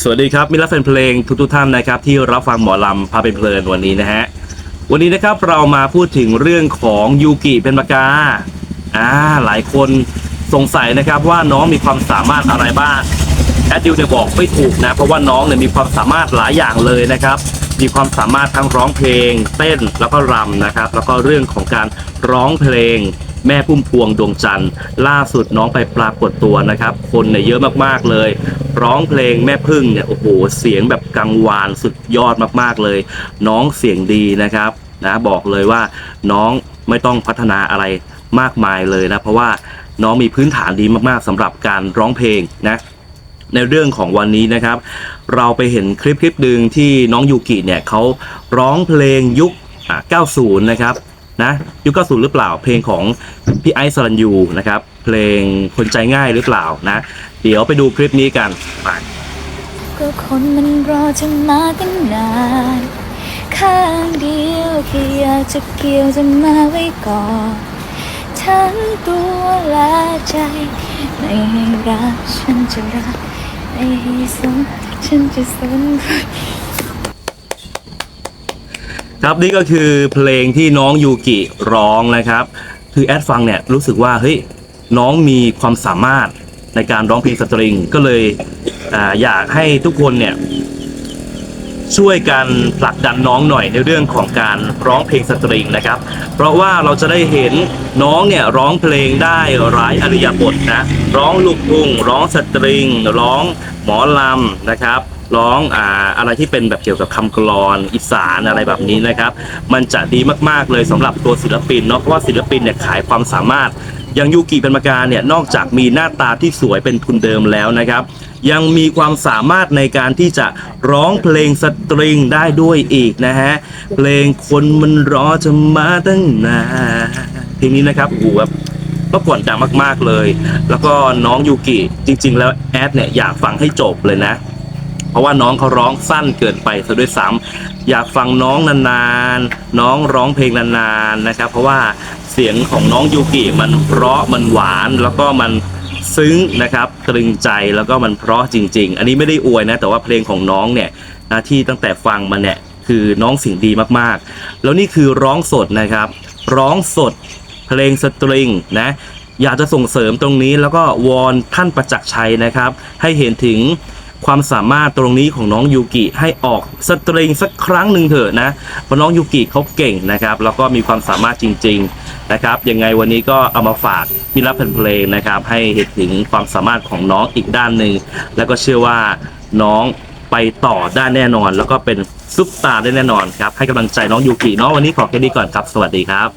สวัสดีครับมิตรรักแฟนเพลงทุกทุกๆท่านนะครับ ที่รับฟังหมอลำพาไปเพลินวันนี้นะฮะวันนี้นะครับเรามาพูดถึงเรื่องของยูกิเป็นปากกาอ่าหลายคนสงสัยนะครับว่าน้องมีความสามารถอะไรบ้างแอดดิวเนี่ยบอกไม่ถูกนะ เพราะว่าน้องเนี่ยมีความสามารถหลายอย่างเลยนะครับ มีความสามารถทั้งร้องเพลง เต้นแล้วก็รำนะครับ แล้วก็เรื่องของการร้องเพลงแม่พุ่มพวงดวงจันทร์ล่าสุดน้องไปปรากฏตัวนะครับ คนเนี่ยเยอะมากๆเลย ร้องเพลงแม่พึ่งเนี่ยโอ้โหเสียงแบบกังวานสุดยอดมากๆเลย น้องเสียงดีนะครับนะบอกเลยว่าน้องไม่ต้องพัฒนาอะไรมากมายเลยนะเพราะว่าน้องมีพื้นฐานดีมากๆสำหรับการร้องเพลงนะในเรื่องของวันนี้นะครับ เราไปเห็นคลิปคลิปหนึ่งที่น้องยูกิเนี่ยเขาร้องเพลงยุค 90 นะครับ นะยุค90หรือเปล่า เพลงของพี่ไอซ์สรัญยูนะครับ เพลงคนใจง่ายหรือเปล่านะ เดี๋ยวไปดูคลิปนี้กันไปก็คนมันรอจะมาตั้งนาน ข้างเดียวแค่อยากจะเกี่ยวจะมาไว้ก่อนทั้งตัวและใจ ไม่ให้รักฉันจะรัก ไม่ให้สนฉันจะสน ครับนี่ก็คือเพลงที่น้องยูกิร้องนะครับ คือแอดฟังเนี่ยรู้สึกว่าเฮ้ยน้องมีความสามารถในการร้องเพลงสตริง ก็เลยออยากให้ทุกคนเนี่ยช่วยกันผลักดันน้องหน่อยในเรื่องของการร้องเพลงสตริงนะครับ เพราะว่าเราจะได้เห็นน้องเนี่ยร้องเพลงได้หลายอริยบทนะ ร้องลูกทุ่งร้องสตริง ร้องหมอลำนะครับ ร้องอ่าอะไรที่เป็นแบบเกี่ยวกับคำกลอนอีสานอะไรแบบนี้นะครับ มันจะดีมากๆเลยสำหรับตัวศิลปินเนาะเพราะว่าศิลปินเนี่ยขายความสามารถอย่างยูกิเป็นมาการเนี่ยนอกจากมีหน้าตาที่สวยเป็นทุนเดิมแล้วนะครับ ยังมีความสามารถในการที่จะร้องเพลงสตริงได้ด้วยอีกนะฮะ เพลงคนมันรอจะมาตั้งนานเพลงนี้นะครับโอ้โหแบบก็กวนดังมากๆเลย แล้วก็น้องยูกิจริง ๆ แล้วแอดเนี่ยอยากฟังให้จบเลยนะ ราะว่าน้องเขาร้องสั้นเกินไปซะด้วยซ้ำอยากฟังน้องนานๆ น้องร้องเพลงนานๆนะครับ เพราะว่าเสียงของน้องยูกิมันเพราะมันหวานแล้วก็มันซึ้งนะครับตรึงใจแล้วก็มันเพราะจริง ๆ อันนี้ไม่ได้อวยนะแต่ว่าเพลงของน้องเนี่ยนะที่ตั้งแต่ฟังมาเนี่ยคือน้องเสียงดีมากๆ แล้วนี่คือร้องสดนะครับ ร้องสดเพลงสตริงนะอยากจะส่งเสริมตรงนี้แล้วก็วอนท่านประจักษ์ชัยนะครับ ให้เห็นถึง ความสามารถตรงนี้ของน้องยูกิให้ออกสตริงสักครั้งหนึ่งเถอะนะเพราะน้องยูกิเขาเก่งนะครับแล้วก็มีความสามารถจริง ๆนะครับยังไงวันนี้ก็เอามาฝากมิรับเพลงนะครับให้เห็นถึงความสามารถของน้องอีกด้านหนึ่งแล้วก็เชื่อว่าน้องไปต่อได้แน่นอน แล้วก็เป็นซุปตาร์ได้แน่นอนครับให้กำลังใจน้องยูกิเนาะวันนี้ขอแค่นี้ก่อนครับ สวัสดีครับ